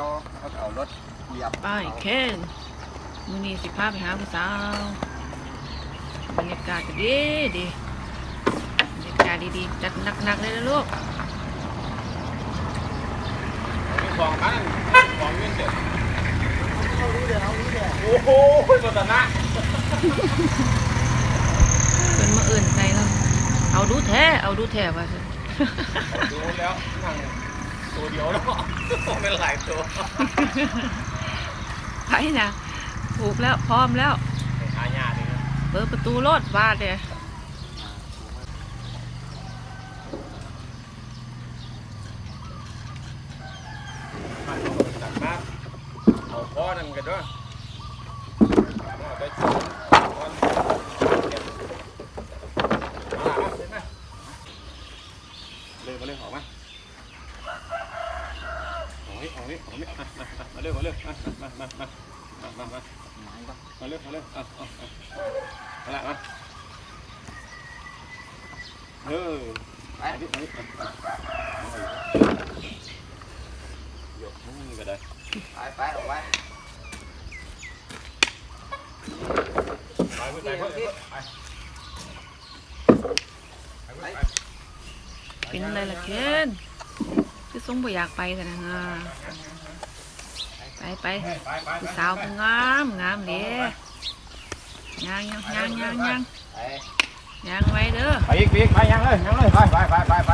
ยวเขาก็เอารถเหยียบไปเคนมือนี้สิพาไปหาผู้สาวบรรยากาศก็ดีดีบรรยากาศดีๆจัดหนักๆเลยนะลูกมีของมันของเงินเด็ดเขารู้เดี๋ยวเขารู้เดี๋ยวโอ้โหสถานะเป็นมาอื่นใจแล้วเอาดูแท้เอาดูแท้ว่าสิดูแล้วนั่ง ตัวเดียวแล้วไม่หลายตัวไปนะถูกแล้วพร้อมแล้วหายาเลยนะเปิดประตูรถบาดเลยมาจัดมาเอาพ่อนั่นกันด้วยเอาไปจุ่มก่อนมาเห็นไหมเลยมาเลยออกมา ออกนี่ออกนี่ออกนี่มาเร็วมาเร็วมามามามามามามามาเร็วมาเร็วอะอะอะมาละมาเออไปอันนี้อันนี้อะอะยกมือก็ได้ไปไปออกไปไปเพื่อนไปไปไปไปเป็นอะไรล่ะเคน คือทรงบ่อยากไปแต่นะฮะไปไปไปไปผู้สาวผู้งามงามเด้ย่างย่างย่างย่างย่างไปย่างไว้เด้อไปอีกไปอีกไปยังเลยยังเลยไปไปไปไป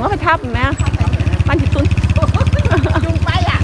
เขาไปทับแม่มันจิตุนจุงไปอะ